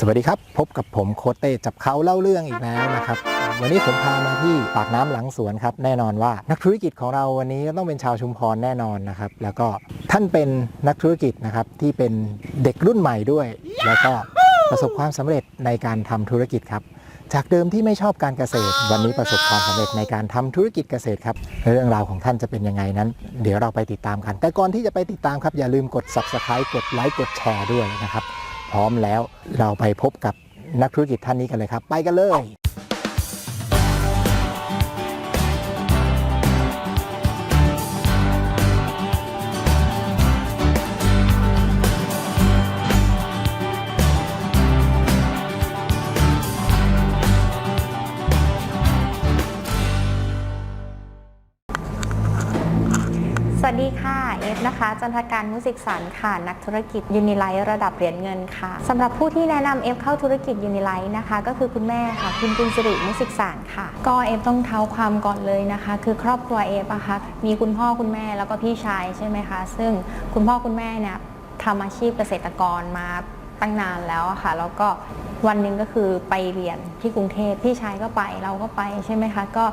สวัสดีครับ พบกับผมโคเต้จับเขาเล่าเรื่องอีกแล้วนะครับ วันนี้ผมพามาที่ปากน้ำหลังสวนครับ แน่นอนว่านักธุรกิจของเราวันนี้ก็ต้องเป็นชาวชุมพรแน่นอนนะครับ แล้วก็ท่านเป็นนักธุรกิจนะครับที่เป็นเด็กรุ่นใหม่ด้วย แล้วก็ประสบความสำเร็จในการทำธุรกิจครับ จากเดิมที่ไม่ชอบการเกษตร วันนี้ประสบความสำเร็จในการทำธุรกิจเกษตรครับเรื่องราวของท่านจะเป็นยังไงนั้น เดี๋ยวเราไปติดตามกัน แต่ก่อนที่จะไปติดตามครับอย่าลืมกด subscribe กดไลค์กดแชร์ด้วยนะครับ พร้อมแล้วเราไปพบกับนักธุรกิจท่านนี้กันเลยครับ ไปกันเลย นะคะ จันทการมุสิกสันค่ะ นักธุรกิจยูนิไลท์ระดับเหรียญเงินค่ะสำหรับผู้ที่แนะนำเอฟเข้าธุรกิจยูนิไลท์นะคะ ก็คือคุณแม่ค่ะ คุณกุลสิริมุสิกสารค่ะ ก็เอฟต้องเท้าความก่อนเลยนะคะ คือครอบครัวเอฟอะคะมีคุณพ่อคุณแม่แล้วก็พี่ชายใช่ไหมคะ ซึ่งคุณพ่อคุณแม่เนี่ยทำอาชีพเกษตรกรมาตั้งนานแล้วอะค่ะ แล้วก็วันหนึ่งก็คือไปเรียนที่กรุงเทพพี่ชายก็ไปเราก็ไปใช่ไหมคะ ก็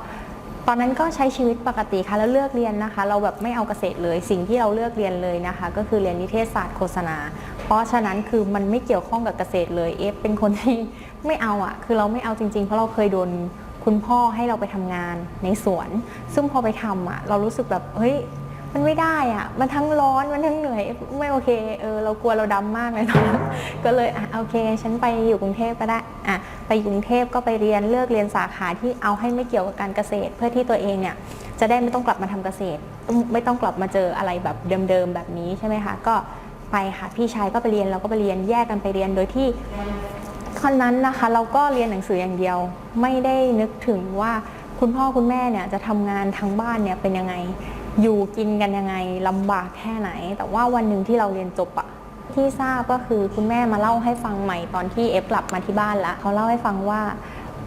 ตอนนั้นก็ใช้ชีวิตปกติค่ะแล้วเลือกเรียนนะคะ เราแบบไม่เอาเกษตรเลย สิ่งที่เราเลือกเรียนเลยนะคะ ก็คือเรียนนิเทศศาสตร์โฆษณา เพราะฉะนั้นคือมันไม่เกี่ยวข้องกับเกษตรเลยเอฟเป็นคนที่ไม่เอาอะคือเราไม่เอาจริงๆ เพราะเราเคยโดนคุณพ่อให้เราไปทำงานในสวน ซึ่งพอไปทำอะเรารู้สึกแบบเฮ้ย มันไม่ได้อะมันทั้งร้อนมันทั้งเหนื่อยไม่โอเคเออเรากลัวเราดำมากเลยตอนนั้นก็เลยอะโอเค ฉันไปอยู่กรุงเทพก็ได้อะไปกรุงเทพก็ไปเรียนเลือกเรียนสาขาที่เอาให้ไม่เกี่ยวกับการเกษตร เพื่อที่ตัวเองเนี่ยจะได้ไม่ต้องกลับมาทำเกษตร ไม่ต้องกลับมาเจออะไรแบบเดิมๆแบบนี้ใช่ไหมคะก็ไปค่ะพี่ชายก็ไปเรียนเราก็ไปเรียนแยกกันไปเรียนโดยที่ตอนนั้นนะคะ เราก็เรียนหนังสืออย่างเดียว ไม่ได้นึกถึงว่าคุณพ่อคุณแม่เนี่ยจะทำงานทั้งบ้านเนี่ยเป็นยังไง อยู่กินกันยังไงลำบากแค่ไหน แต่ว่าวันหนึ่งที่เราเรียนจบอะที่ทราบก็คือคุณแม่มาเล่าให้ฟังใหม่ตอนที่เอฟกลับมาที่บ้านล้วเขาเล่าให้ฟังว่า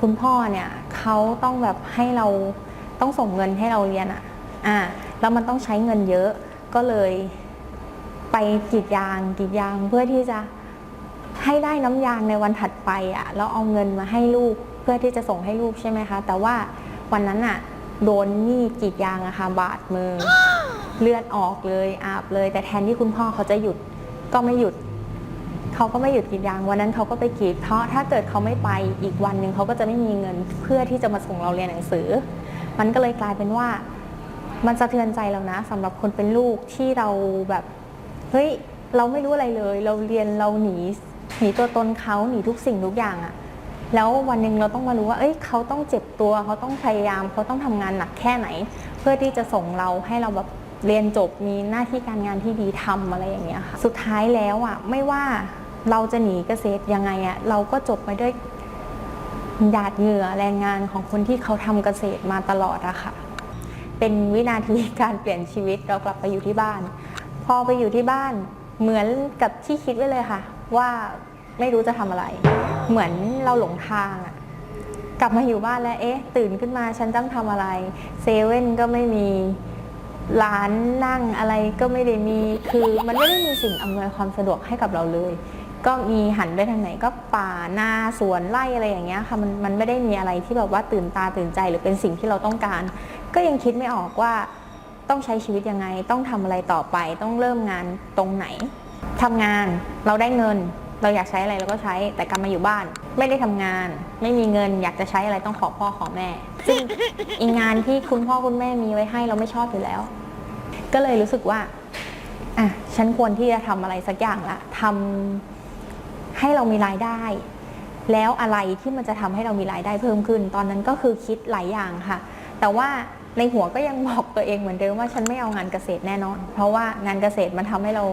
คุณพ่อเนี่ยเขาต้องแบบให้เราต้องส่งเงินให้เราเรียนอะอ่าแล้วมันต้องใช้เงินเยอะก็เลยไปกรีดยางกรีดยางเพื่อที่จะให้ได้น้ำยางในวันถัดไปอะแล้วเอาเงินมาให้ลูกเพื่อที่จะส่งให้ลูกใช่ไหมคะ แต่ว่าวันนั้นอะ โดนมีดกรีดยางอะค่ะบาดมือ เลือดออกเลยอาบเลย แต่แทนที่คุณพ่อเขาจะหยุดก็ไม่หยุด เขาก็ไม่หยุดกรีดยางวันนั้นเขาก็ไปกรีดเพราะถ้าเกิดเขาไม่ไปอีกวันหนึ่งเขาก็จะไม่มีเงินเพื่อที่จะมาส่งเราเรียนหนังสือ มันก็เลยกลายเป็นว่า มันสะเทือนใจเรานะสำหรับคนเป็นลูกที่เราแบบเฮ้ยเราไม่รู้อะไรเลย เราเรียนเราหนีหนีตัวตนเขาหนีทุกสิ่งทุกอย่างอะ แล้ววันหนึ่งเราต้องมารู้ว่า เอ้ยเขาต้องเจ็บตัว เขาต้องพยายาม เขาต้องทำงานหนักแค่ไหน เพื่อที่จะส่งเราให้เราแบบเรียนจบมีหน้าที่การงานที่ดีทำอะไรอย่างเงี้ยค่ะ สุดท้ายแล้วอะไม่ว่าเราจะหนีเกษตรยังไงอะเราก็จบไปด้วยหยาดเหงื่อแรงงานของคนที่เขาทำเกษตรมาตลอดอะค่ะ เป็นวินาทีการเปลี่ยนชีวิตเรากลับไปอยู่ที่บ้าน พอไปอยู่ที่บ้านเหมือนกับที่คิดไว้เลยค่ะ ว่า ไม่รู้จะทำอะไร เหมือนเราหลงทางอะกลับมาอยู่บ้านแล้วเอ๊ะ ตื่นขึ้นมาฉันต้องทำอะไรเซเว่นก็ไม่มีร้านนั่งอะไรก็ไม่ได้มีคือมันไม่ได้มีสิ่งอำนวยความสะดวกให้กับเราเลย ก็มีหันไปทางไหนก็ป่านาสวนไร่อะไรอย่างเงี้ยค่ะมันมันไม่ได้มีอะไรที่แบบว่าตื่นตาตื่นใจหรือเป็นสิ่งที่เราต้องการ ก็ยังคิดไม่ออกว่าต้องใช้ชีวิตยังไง ต้องทำอะไรต่อไป ต้องเริ่มงานตรงไหนทำงานเราได้เงิน เราอยากใช้อะไรเราก็ใช้แต่กลับมาอยู่บ้าน ไม่ได้ทำงาน ไม่มีเงินอยากจะใช้อะไรต้องขอพ่อขอแม่ซึ่งอีงานที่คุณพ่อคุณแม่มีไว้ให้เราไม่ชอบอยู่แล้ว ก็เลยรู้สึกว่าอะฉันควรที่จะทำอะไรสักอย่างละทำให้เรามีรายได้ แล้วอะไรที่มันจะทำให้เรามีรายได้เพิ่มขึ้น ตอนนั้นก็คือคิดหลายอย่างค่ะ แต่ว่าในหัวก็ยังบอกตัวเองเหมือนเดิมว่าฉันไม่เอางานเกษตรแน่นอน เพราะว่างานเกษตรมันทำให้เรา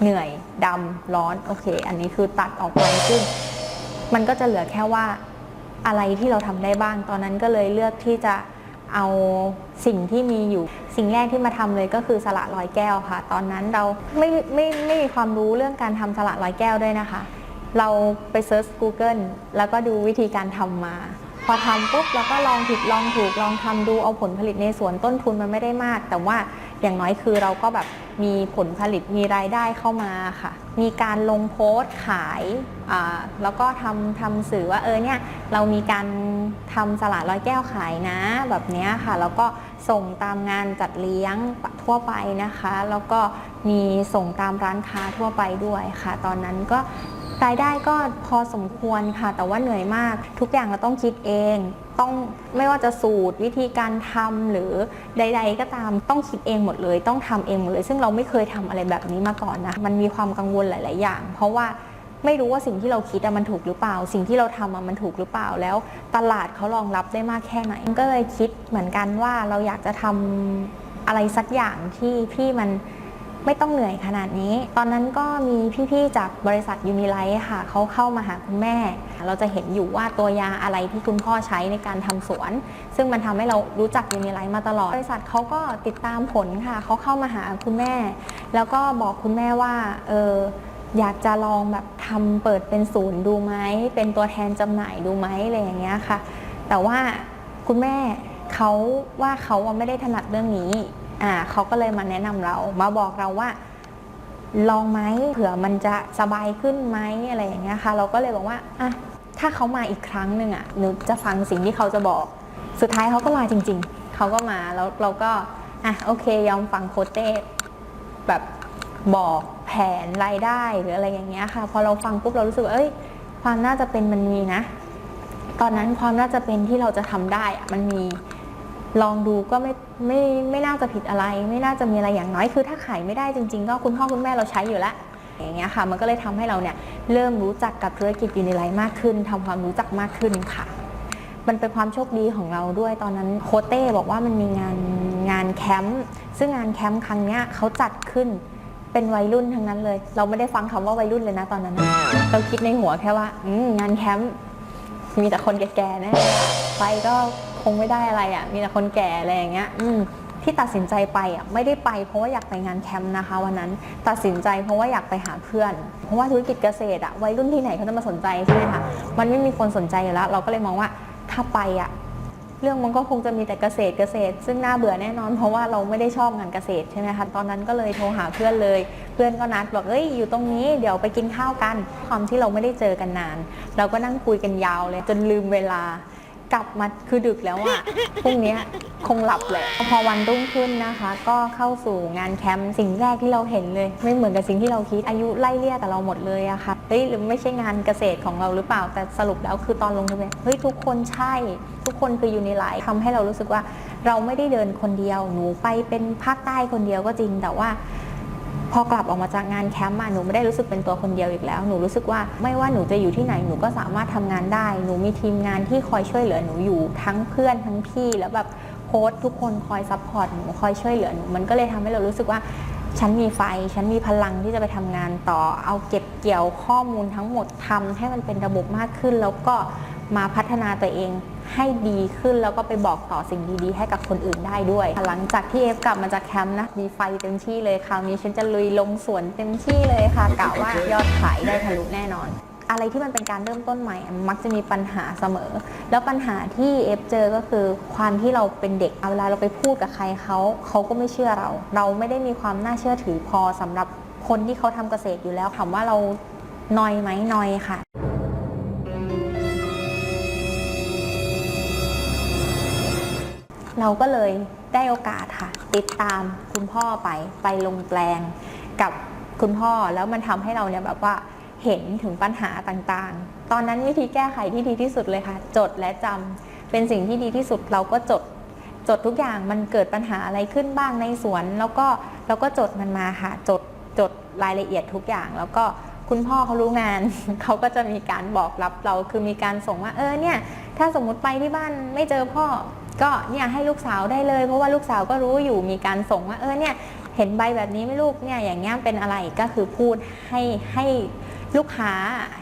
เหนื่อยดำร้อนโอเค อันนี้คือตัดออกไปซึ่งมันก็จะเหลือแค่ว่าอะไรที่เราทำได้บ้าง ตอนนั้นก็เลยเลือกที่จะเอาสิ่งที่มีอยู่ สิ่งแรกที่มาทำเลยก็คือสละร้อยแก้วค่ะ ตอนนั้นเราไม่ไม่ไม่มีความรู้เรื่องการทำสละร้อยแก้วด้วยนะคะ เราไปเซิร์ช Google แล้วก็ดูวิธีการทำมา พอทำปุ๊บเราก็ลองผิดลองถูกลองทำดูเอาผลผลิตในสวนต้นทุนมันไม่ได้มาก แต่ว่า อย่างน้อยคือเราก็แบบมีผลผลิตมีรายได้เข้ามาค่ะ มีการลงโพสต์ขายอ่าแล้วก็ทำทำสื่อว่าเออเนี่ยเรามีการทำสลัดร้อยแก้วขายนะแบบเนี้ยค่ะ แล้วก็ส่งตามงานจัดเลี้ยงทั่วไปนะคะ แล้วก็มีส่งตามร้านค้าทั่วไปด้วยค่ะ ตอนนั้นก็รายได้ก็พอสมควรค่ะ แต่ว่าเหนื่อยมาก ทุกอย่างเราต้องคิดเอง ต้องไม่ว่าจะสูตรวิธีการทำหรือใด ๆ ก็ตามต้องคิดเองหมดเลย ต้องทำเองหมดเลย ซึ่งเราไม่เคยทำอะไรแบบนี้มาก่อนนะมันมีความกังวลหลาย ๆ อย่าง เพราะว่าไม่รู้ว่าสิ่งที่เราคิดมันถูกหรือเปล่า สิ่งที่เราทำมันถูกหรือเปล่าแล้วตลาดเขารองรับได้มากแค่ไหน ก็เลยคิดเหมือนกันว่าเราอยากจะทำอะไรสักอย่างที่ที่มัน ไม่ต้องเหนื่อยขนาดนี้ ตอนนั้นก็มีพี่ๆจากบริษัทยูนิไลท์ค่ะเขาเข้ามาหาคุณแม่ เราจะเห็นอยู่ว่าตัวยาอะไรที่คุณพ่อใช้ในการทำสวน ซึ่งมันทำให้เรารู้จักยูนิไลท์มาตลอด บริษัทเขาก็ติดตามผลค่ะเขาเข้ามาหาคุณแม่ แล้วก็บอกคุณแม่ว่าเอออยากจะลองแบบทำเปิดเป็นศูนย์ดูไหมเป็นตัวแทนจำหน่ายดูไหมอะไรอย่างเงี้ยค่ะ แต่ว่าคุณแม่เขาว่าเขาไม่ได้ถนัดเรื่องนี้ อ่าเขาก็เลยมาแนะนำเรามาบอกเราว่า ลองไหมเผื่อมันจะสบายขึ้นไหมอะไรอย่างเงี้ยค่ะ เราก็เลยบอกว่าอะถ้าเขามาอีกครั้งหนึ่งอะหนูจะฟังสิ่งที่เขาจะบอกสุดท้ายเขาก็มาจริง ๆ เขาก็มาแล้วเราก็อะโอเคยอมฟังโคเต้แบบบอกแผนรายได้หรืออะไรอย่างเงี้ยค่ะ พอเราฟังปุ๊บเรารู้สึกว่าเอ้ย ความน่าจะเป็นมันมีนะ ตอนนั้นความน่าจะเป็นที่เราจะทำได้อะมันมี ลองดูก็ไม่ไม่ไม่น่าจะผิดอะไร ไม่น่าจะมีอะไรอย่างน้อยคือถ้าขายไม่ได้จริง ๆ ก็คุณพ่อคุณแม่เราใช้อยู่แล้วอย่างเงี้ยค่ะมันก็เลยทำให้เราเนี่ยเริ่มรู้จักกับธุรกิจยูนิไลท์มากขึ้นทำความรู้จักมากขึ้นค่ะ มันเป็นความโชคดีของเราด้วยตอนนั้นโคเต้บอกว่ามันมีงานงานแคมป์ซึ่งงานแคมป์ครั้งเนี้ยเขาจัดขึ้นเป็นวัยรุ่นทั้งนั้นเลย เราไม่ได้ฟังคำว่าวัยรุ่นเลยนะตอนนั้น เราคิดในหัวแค่ว่า งานแคมป์มีแต่คนแก่ๆแน่ไปก็ คงไม่ได้อะไรอะมีแต่คนแก่อะไรอย่างเงี้ยอืมที่ตัดสินใจไปอะไม่ได้ไปเพราะว่าอยากไปงานแคมป์นะคะวันนั้นตัดสินใจเพราะว่าอยากไปหาเพื่อน เพราะว่าธุรกิจเกษตรอะวัยรุ่นที่ไหนเขาจะมาสนใจใช่ไหมคะมันไม่มีคนสนใจอยู่แล้ว เราก็เลยมองว่าถ้าไปอะเรื่องมันก็คงจะมีแต่เกษตรเกษตร ซึ่งน่าเบื่อแน่นอน เพราะว่าเราไม่ได้ชอบงานเกษตรใช่ไหมคะตอนนั้นก็เลยโทรหาเพื่อนเลย เพื่อนก็นัดบอกเอ้ยอยู่ตรงนี้เดี๋ยวไปกินข้าวกันความที่เราไม่ได้เจอกันนาน เราก็นั่งคุยกันยาวเลย จนลืมเวลา กลับมาคือดึกแล้วอะพรุ่งเนี้ยคงหลับแหละ พอวันรุ่งขึ้นนะคะ ก็เข้าสู่งานแคมป์สิ่งแรกที่เราเห็นเลย ไม่เหมือนกับสิ่งที่เราคิดอายุไล่เลี่ยกับเราหมดเลยอะค่ะเฮ้ยหรือไม่ใช่งานเกษตรของเราหรือเปล่า แต่สรุปแล้วคือตอนลงทะเบียนเฮ้ยทุกคนใช่ ทุกคนคืออยู่ในไลน์ทำให้เรารู้สึกว่า เราไม่ได้เดินคนเดียวหนูไปเป็นภาคใต้คนเดียวก็จริงแต่ว่า พอกลับออกมาจากงานแคมป์อะหนูไม่ได้รู้สึกเป็นตัวคนเดียวอีกแล้ว หนูรู้สึกว่าไม่ว่าหนูจะอยู่ที่ไหนหนูก็สามารถทำงานได้ หนูมีทีมงานที่คอยช่วยเหลือหนูอยู่ทั้งเพื่อนทั้งพี่แล้วแบบโค้ชทุกคนคอยซัพพอร์ตหนูคอยช่วยเหลือหนูมันก็เลยทำให้เรารู้สึกว่าฉันมีไฟ ฉันมีพลังที่จะไปทำงานต่อ เอาเก็บเกี่ยวข้อมูลทั้งหมดทำให้มันเป็นระบบมากขึ้น แล้วก็ มาพัฒนาตัวเองให้ดีขึ้นแล้วก็ไปบอกต่อสิ่งดีๆ ให้กับคนอื่นได้ด้วย หลังจากที่เอฟกลับมาจากแคมป์นะมีไฟเต็มที่เลยคราวนี้ฉันจะลุยลงสวนเต็มที่เลยค่ะกะว่ายอดขายได้ทะลุแน่นอน อะไรที่มันเป็นการเริ่มต้นใหม่ มักจะมีปัญหาเสมอ แล้วปัญหาที่เอฟเจอก็คือความที่เราเป็นเด็กเอาเวลาเราไปพูดกับใครเขาเขาก็ไม่เชื่อเรา เราไม่ได้มีความน่าเชื่อถือพอสำหรับคนที่เขาทำเกษตรอยู่แล้วคำว่าเรานอยไหมนอยค่ะ เราก็เลยได้โอกาสค่ะ ติดตามคุณพ่อไปไปลงแปลงกับคุณพ่อแล้วมันทำให้เราเนี่ยแบบว่าเห็นถึงปัญหาต่างๆ ตอนนั้นวิธีแก้ไขที่ดีที่สุดเลยค่ะ จดและจำเป็นสิ่งที่ดีที่สุดเราก็จดจดทุกอย่างมันเกิดปัญหาอะไรขึ้นบ้างในสวน แล้วก็เราก็จดมันมาค่ะจดจดรายละเอียดทุกอย่าง แล้วก็คุณพ่อเขารู้งาน เขาก็จะมีการบอกรับเราคือมีการส่งว่าเออเนี่ย ถ้าสมมติไปที่บ้านไม่เจอพ่อ ก็เนี่ยให้ลูกสาวได้เลย เพราะว่าลูกสาวก็รู้อยู่มีการส่งว่าเออเนี่ยเห็นใบแบบนี้ไหมลูกเนี่ยอย่างเงี้ยเป็นอะไรก็คือพูดให้ให้ลูกค้า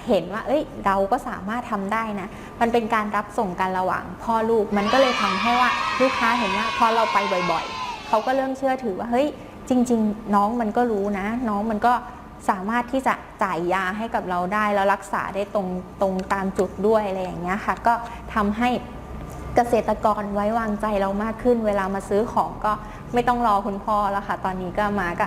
เห็นว่า เอ้ย เราก็สามารถทำได้นะ มันเป็นการรับส่งกันระหว่างพ่อลูก มันก็เลยทำให้ว่าลูกค้าเห็นว่าพอเราไปบ่อยๆ เขาก็เริ่มเชื่อถือว่า เฮ้ย จริง ๆ น้องมันก็รู้นะ น้องมันก็สามารถที่จะจ่ายยาให้กับเราได้ แล้วรักษาได้ตรงตรงตามจุดด้วยอะไรอย่างเงี้ยค่ะ ก็ทำให้ เกษตรกรไว้วางใจเรามากขึ้น เวลามาซื้อของก็ไม่ต้องรอคุณพ่อแล้วค่ะ ตอนนี้ก็มาก็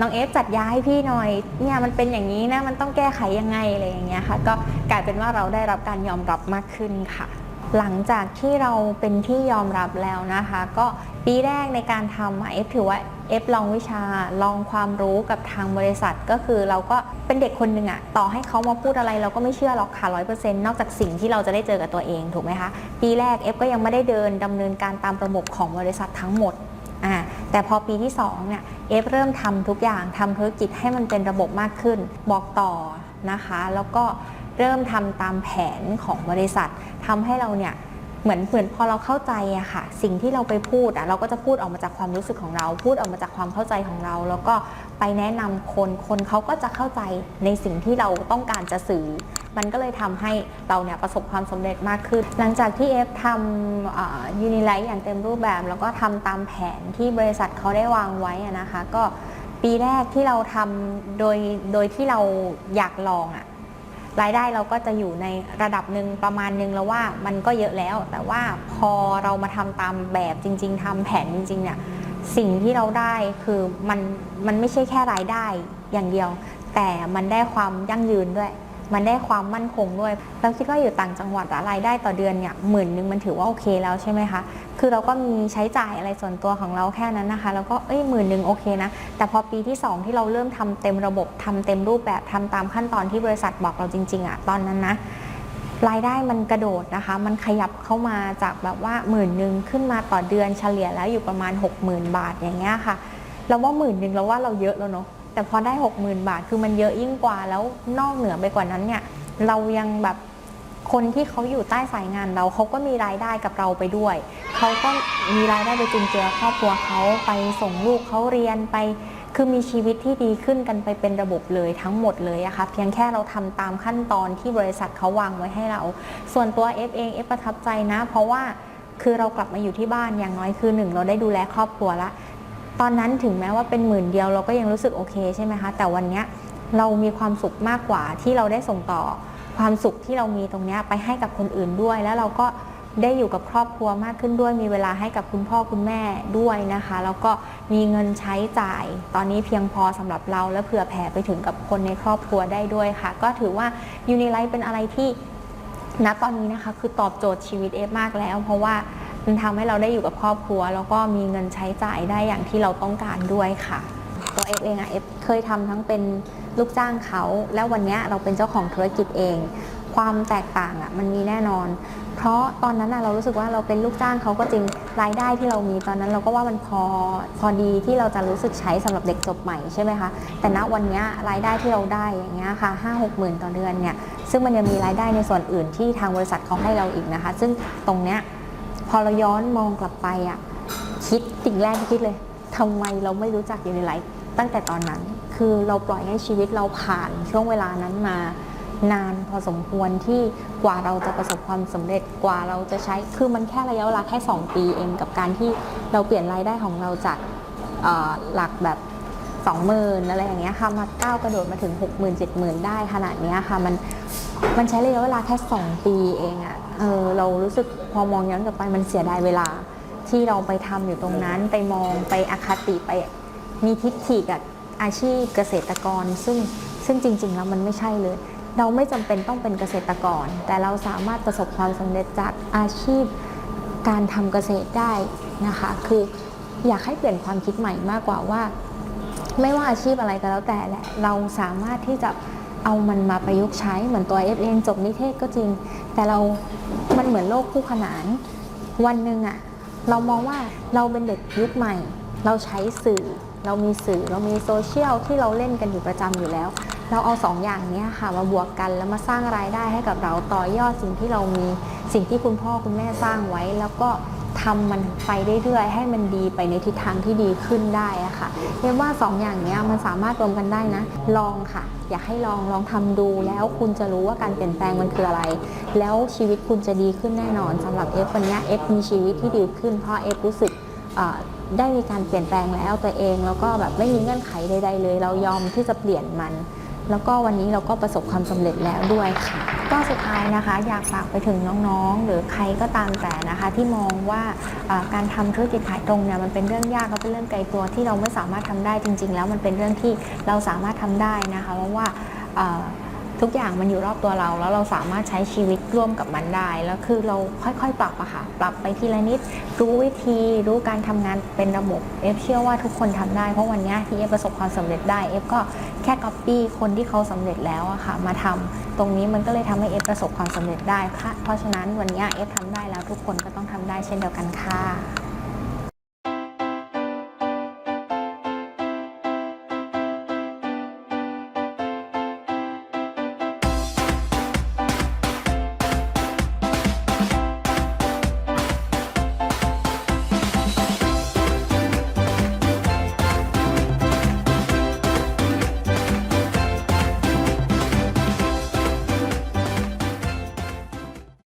น้องเอฟจัดย้าให้พี่หน่อยเนี่ยมันเป็นอย่างนี้นะมันต้องแก้ไขยังไงอะไรอย่างเงี้ยค่ะ ก็กลายเป็นว่าเราได้รับการยอมรับมากขึ้นค่ะ หลังจากที่เราเป็นที่ยอมรับแล้วนะคะ ก็ ปีแรกในการทำเอฟถือว่าเอฟลองวิชาลองความรู้กับทางบริษัทก็คือเราก็เป็นเด็กคนหนึ่งอะต่อให้เขามาพูดอะไรเราก็ไม่เชื่อหรอกค่ะร้อยเปอร์เซ็นต์นอกจากสิ่งที่เราจะได้เจอกับตัวเองถูกไหมคะ ปีแรกเอฟก็ยังไม่ได้เดินดำเนินการตามระบบของบริษัททั้งหมดอ่าแต่พอปีที่2เนี่ยเอฟเริ่มทำทุกอย่างทำธุรกิจให้มันเป็นระบบมากขึ้น บอกต่อนะคะ แล้วก็เริ่มทำตามแผนของบริษัททำให้เราเนี่ย เหมือนเหมือนพอเราเข้าใจอะค่ะ สิ่งที่เราไปพูดอะเราก็จะพูดออกมาจากความรู้สึกของเรา พูดออกมาจากความเข้าใจของเรา แล้วก็ไปแนะนำคนคนเขาก็จะเข้าใจในสิ่งที่เราต้องการจะสื่อ มันก็เลยทำให้เราเนี่ยประสบความสำเร็จมากขึ้น หลังจากที่เอฟทำยูนิไลท์อย่างเต็มรูปแบบ แล้วก็ทำตามแผนที่บริษัทเขาได้วางไว้นะคะ ก็ปีแรกที่เราทำโดยโดยที่เราอยากลองอะ รายได้เราก็จะอยู่ในระดับหนึ่งประมาณหนึ่งแล้วว่ามันก็เยอะแล้ว แต่ว่าพอเรามาทำตามแบบจริง ๆทำแผนจริงๆเนี่ยสิ่งที่เราได้คือมันมันไม่ใช่แค่รายได้อย่างเดียว แต่มันได้ความยั่งยืนด้วย มันได้ความมั่นคงด้วยเราคิดว่าอยู่ต่างจังหวัดอะรายได้ต่อเดือนเนี่ยหมื่นหนึ่งมันถือว่าโอเคแล้วใช่ไหมคะคือเราก็มีใช้จ่ายอะไรส่วนตัวของเราแค่นั้นนะคะ แล้วก็เอ้ยหมื่นหนึ่งโอเคนะ แต่พอปีที่ 2 ที่เราเริ่มทำเต็มระบบทำเต็มรูปแบบทำตามขั้นตอนที่บริษัทบอกเราจริง ๆอะตอนนั้นนะรายได้มันกระโดดนะคะ มันขยับเข้ามาจากแบบว่าหมื่นหนึ่งขึ้นมาต่อเดือนเฉลี่ยแล้วอยู่ประมาณ 60,000 บาทอย่างเงี้ยค่ะ เราว่าหมื่นหนึ่งเราว่าเราเยอะแล้วเนาะ แต่พอได้ 60,000 บาทคือมันเยอะยิ่งกว่าแล้วนอกเหนือไปกว่านั้นเนี่ยเรายังแบบคนที่เขาอยู่ใต้สายงานเราเขาก็มีรายได้กับเราไปด้วย เขาก็มีรายได้ไปจุนเจือครอบครัวเขาไปส่งลูกเขาเรียนไป คือมีชีวิตที่ดีขึ้นกันไปเป็นระบบเลยทั้งหมดเลยอะค่ะเพียงแค่เราทำตามขั้นตอนที่บริษัทเขาวางไว้ให้เรา ส่วนตัว F เอง F ประทับใจนะ เพราะว่าคือเรากลับมาอยู่ที่บ้านอย่างน้อยคือหนึ่งเราได้ดูแลครอบครัวละ ตอนนั้นถึงแม้ว่าเป็นหมื่นเดียวเราก็ยังรู้สึกโอเคใช่ไหมคะ แต่วันนี้เรามีความสุขมากกว่าที่เราได้ส่งต่อความสุขที่เรามีตรงนี้ไปให้กับคนอื่นด้วย แล้วเราก็ได้อยู่กับครอบครัวมากขึ้นด้วย มีเวลาให้กับคุณพ่อคุณแม่ด้วยนะคะ แล้วก็มีเงินใช้จ่าย ตอนนี้เพียงพอสำหรับเราและเผื่อแผ่ไปถึงกับคนในครอบครัวได้ด้วยค่ะ ก็ถือว่ายูนิไลท์เป็นอะไรที่ณตอนนี้นะคะ คือตอบโจทย์ชีวิตเอฟมากแล้ว เพราะว่า มันทำให้เราได้อยู่กับครอบครัว แล้วก็มีเงินใช้จ่ายได้อย่างที่เราต้องการด้วยค่ะ ตัวเอฟเองอะเอฟเคยทำทั้งเป็นลูกจ้างเขา แล้ววันเนี้ยเราเป็นเจ้าของธุรกิจเอง ความแตกต่างอะมันมีแน่นอน เพราะตอนนั้นอะเรารู้สึกว่าเราเป็นลูกจ้างเขาก็จริงรายได้ที่เรามีตอนนั้นเราก็ว่ามันพอพอดีที่เราจะรู้สึกใช้สำหรับเด็กจบใหม่ใช่ไหมคะแต่ณวันเนี้ยรายได้ที่เราได้อย่างเงี้ยค่ะห้าหกหมื่นต่อเดือนเนี่ยซึ่งมันยังมีรายได้ในส่วนอื่นที่ทางบริษัทเขาให้เราอีกนะคะ ซึ่งตรงเนี้ย พอเราย้อนมองกลับไปอะคิดสิ่งแรกที่คิดเลยทำไมเราไม่รู้จักยูนิไลท์ตั้งแต่ตอนนั้น คือเราปล่อยให้ชีวิตเราผ่านช่วงเวลานั้นมานานพอสมควรที่กว่าเราจะประสบความสำเร็จกว่าเราจะใช้คือมันแค่ระยะเวลาแค่ 2 ปีเองกับการที่เราเปลี่ยนรายได้ของเราจากหลักแบบสองหมื่นอะไรอย่างเงี้ยค่ะมาก้าวกระโดดมาถึง 6 0 0 0 0 7 0,000 ได้ขนาดเนี้ยค่ะมันมันใช้ระยะเวลาแค่ 2 ปีเองอะ่ะเออเรารู้สึก อมองย้อนกลับไปมันเสียดายเวลาที่เราไปทำอยู่ตรงนั้นไปมองไปอคติไปมีทิฏฐิกับอาชีพเกษตรกร ซึ่งซึ่งจริง ๆ แล้วมันไม่ใช่เลย เราไม่จำเป็นต้องเป็นเกษตรกร แต่เราสามารถประสบความสำเร็จจากอาชีพการทำเกษตรได้นะคะ คืออยากให้เปลี่ยนความคิดใหม่มากกว่าว่า ไม่ว่าอาชีพอะไรก็แล้วแต่แหละเราสามารถที่จะ เอามันมาประยุกต์ใช้เหมือนตัวเอฟเองจบนิเทศก็จริง แต่เรา มันเหมือนโลกคู่ขนาน วันหนึ่งอะเรามองว่าเราเป็นเด็กยุคใหม่ เราใช้สื่อ เรามีสื่อ เรามีโซเชียลที่เราเล่นกันอยู่ประจำอยู่แล้ว เราเอาสองอย่างนี้ค่ะมาบวกกันแล้วมาสร้างรายได้ให้กับเราต่อยอดสิ่งที่เรามีสิ่งที่คุณพ่อคุณแม่สร้างไว้ แล้วก็ทำมันไปเรื่อยๆให้มันดีไปในทิศทางที่ดีขึ้นได้อะค่ะเรียกว่าสองอย่างนี้มันสามารถรวมกันได้นะ ลองค่ะ อยากให้ลองลองทำดูแล้วคุณจะรู้ว่าการเปลี่ยนแปลงมันคืออะไร แล้วชีวิตคุณจะดีขึ้นแน่นอนสำหรับเอฟวันนี้เอฟมีชีวิตที่ดีขึ้นเพราะเอฟรู้สึกได้มีการเปลี่ยนแปลงแล้วตัวเอง แล้วก็แบบไม่มีเงื่อนไขใด ๆ เลย เรายอมที่จะเปลี่ยนมัน แล้วก็วันนี้เราก็ประสบความสำเร็จแล้วด้วยค่ะ ก็สุดท้ายนะคะ อยากฝากไปถึงน้องๆ หรือใครก็ตามแต่นะคะ ที่มองว่าการทำธุรกิจขายตรงเนี่ยมันเป็นเรื่องยากก็เป็นเรื่องไกลตัวที่เราไม่สามารถทำได้จริง ๆ แล้วมันเป็นเรื่องที่เราสามารถทำได้นะคะเพราะว่า ทุกอย่างมันอยู่รอบตัวเรา แล้วเราสามารถใช้ชีวิตร่วมกับมันได้ แล้วคือเราค่อยๆ ปรับอะค่ะ ปรับไปทีละนิด รู้วิธีรู้การทำงานเป็นระบบเอฟเชื่อว่าทุกคนทำได้ เพราะวันนี้ที่เอฟประสบความสำเร็จได้เอฟก็แค่ก๊อปปี้คนที่เขาสำเร็จแล้วอะค่ะ มาทำตรงนี้มันก็เลยทำให้เอฟประสบความสำเร็จได้ค่ะเพราะฉะนั้นวันนี้เอฟทำได้แล้วทุกคนก็ต้องทำได้เช่นเดียวกันค่ะ